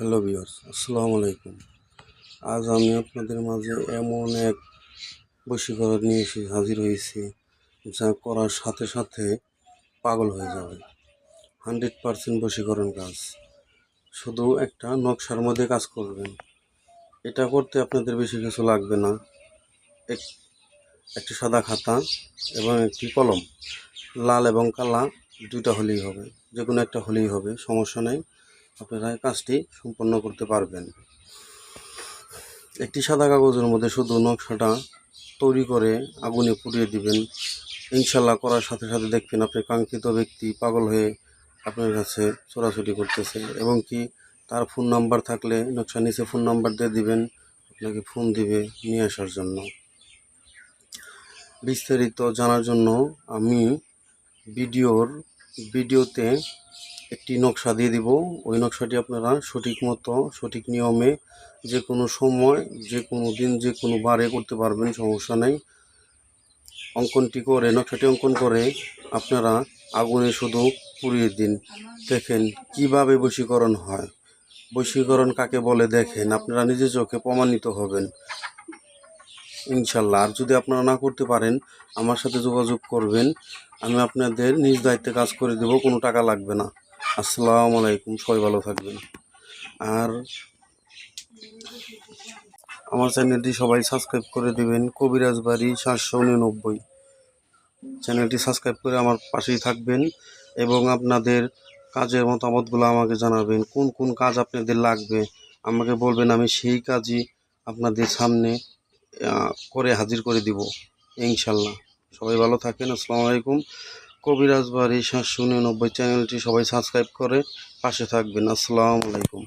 Hello বিয়ার্স আসসালামু আলাইকুম। আজ আমি আপনাদের মাঝে এমন এক বশীকরণ নিয়ে এসে হাজির হয়েছি, যা করার সাথে সাথে পাগল হয়ে যাবে। হান্ড্রেড পারসেন্ট বশীকরণ কাজ। শুধু একটা নকশার মধ্যে কাজ করবেন। এটা করতে আপনাদের বেশি কিছু লাগবে না। এক একটি সাদা খাতা এবং একটি কলম। লাল এবং কালা দুইটা হলেই হবে। যে কোনো একটা হলেই হবে, সমস্যা নেই। আপনারা কাজটি সম্পন্ন করতে পারবেন। একটি সাদা কাগজের মধ্যে শুধু নকশাটা তৈরি করে আগুনে পুড়িয়ে দিবেন। ইনশাল্লাহ করার সাথে সাথে দেখবেন আপনি কাঙ্ক্ষিত ব্যক্তি পাগল হয়ে আপনার কাছে ছোড়াছুটি করতেছে এবং কি তার ফোন নাম্বার থাকলে নকশা নিচে ফোন নাম্বার দিয়ে দিবেন, আপনাকে ফোন দিবে নিয়ে আসার জন্য। বিস্তারিত জানার জন্য আমি ভিডিওর, ভিডিওতে একটি নকশা দিয়ে দিব। ওই নকশাটি আপনারা সঠিক মতো, সঠিক নিয়মে যে কোনো সময়, যে কোনো দিন, যে কোনো বারে করতে পারবেন, সমস্যা নেই। অঙ্কনটি করে, নকশাটি অঙ্কন করে আপনারা আগুনে শুধু পুড়িয়ে দিন। দেখেন কীভাবে বশীকরণ হয়। বশীকরণ কাকে বলে দেখেন, আপনারা নিজের চোখে প্রমাণিত হবেন। ইনশাল্লাহ। আর যদি আপনারা না করতে পারেন, আমার সাথে যোগাযোগ করবেন। আমি আপনাদের নিজ দায়িত্বে কাজ করে দেব, কোনো টাকা লাগবে না। আসসালামু আলাইকুম, সবাই ভালো থাকবেন। আর আমার চ্যানেলটি সবাই সাবস্ক্রাইব করে দেবেন কবিরাজ বাড়ি সাতশো উননব্বই চ্যানেলটি সাবস্ক্রাইব করে আমার পাশেই থাকবেন এবং আপনাদের কাজের মতামতগুলো আমাকে জানাবেন, কোন কোন কাজ আপনাদের লাগবে, আমাকে বলবেন, আমি সেই কাজই আপনাদের সামনে করে হাজির করে দিব, ইনশাল্লাহ। সবাই ভালো থাকেন, আসসালামু আলাইকুম। কবিরাজ বাড়ি সাতশো উননব্বই চ্যানেলটি সবাই সাবস্ক্রাইব করে পাশে থাকবেন। আসসালামু আলাইকুম।